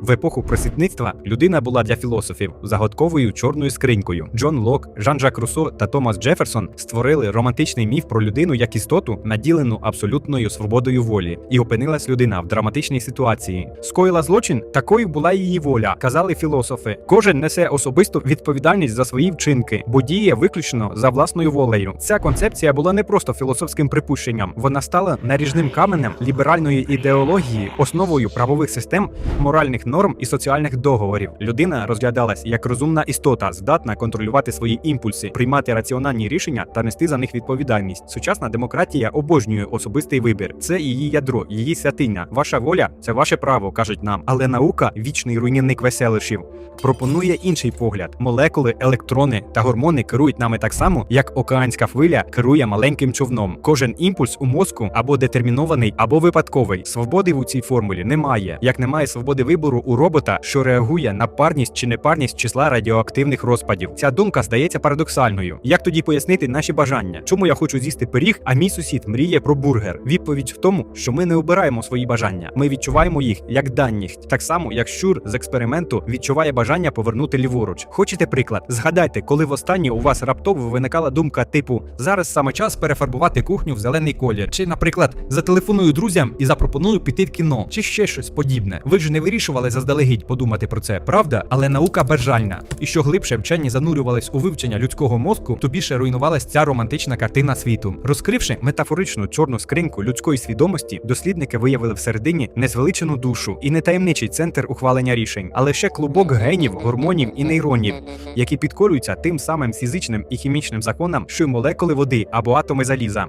В епоху просвітництва людина була для філософів загадковою чорною скринькою. Джон Лок, Жан-Жак Руссо та Томас Джеферсон створили романтичний міф про людину як істоту, наділену абсолютною свободою волі, і опинилась людина в драматичній ситуації. Скоїла злочин, такою була її воля, казали філософи. Кожен несе особисту відповідальність за свої вчинки, бо діє виключно за власною волею. Ця концепція була не просто філософським припущенням, вона стала наріжним каменем ліберальної ідеології, основою правових систем, моральних норм і соціальних договорів. Людина розглядалась як розумна істота, здатна контролювати свої імпульси, приймати раціональні рішення та нести за них відповідальність. Сучасна демократія обожнює особистий вибір. Це її ядро, її святиня. Ваша воля це ваше право, кажуть нам. Але наука, вічний руйнівник веселищів, пропонує інший погляд: молекули, електрони та гормони керують нами так само, як океанська хвиля керує маленьким човном. Кожен імпульс у мозку або детермінований, або випадковий. Свободи у цій формулі немає, як немає свободи вибору у робота, що реагує на парність чи непарність числа радіоактивних розпадів. Ця думка здається парадоксальною. Як тоді пояснити наші бажання? Чому я хочу з'їсти пиріг, а мій сусід мріє про бургер? Відповідь в тому, що ми не обираємо свої бажання. Ми відчуваємо їх як даність, так само як щур з експерименту відчуває бажання повернути ліворуч. Хочете приклад? Згадайте, коли востаннє у вас раптово виникала думка типу зараз саме час перефарбувати кухню в зелений колір, чи, наприклад, зателефоную друзям і запропоную піти в кіно, чи ще щось подібне. Ви ж не вирішували заздалегідь подумати про це, правда? Але наука безжальна. І що глибше вчені занурювались у вивчення людського мозку, то більше руйнувалась ця романтична картина світу. Розкривши метафоричну чорну скриньку людської свідомості, дослідники виявили всередині незвеличену душу і не таємничий центр ухвалення рішень, але ще клубок генів, гормонів і нейронів, які підкорюються тим самим фізичним і хімічним законам, що й молекули води або атоми заліза.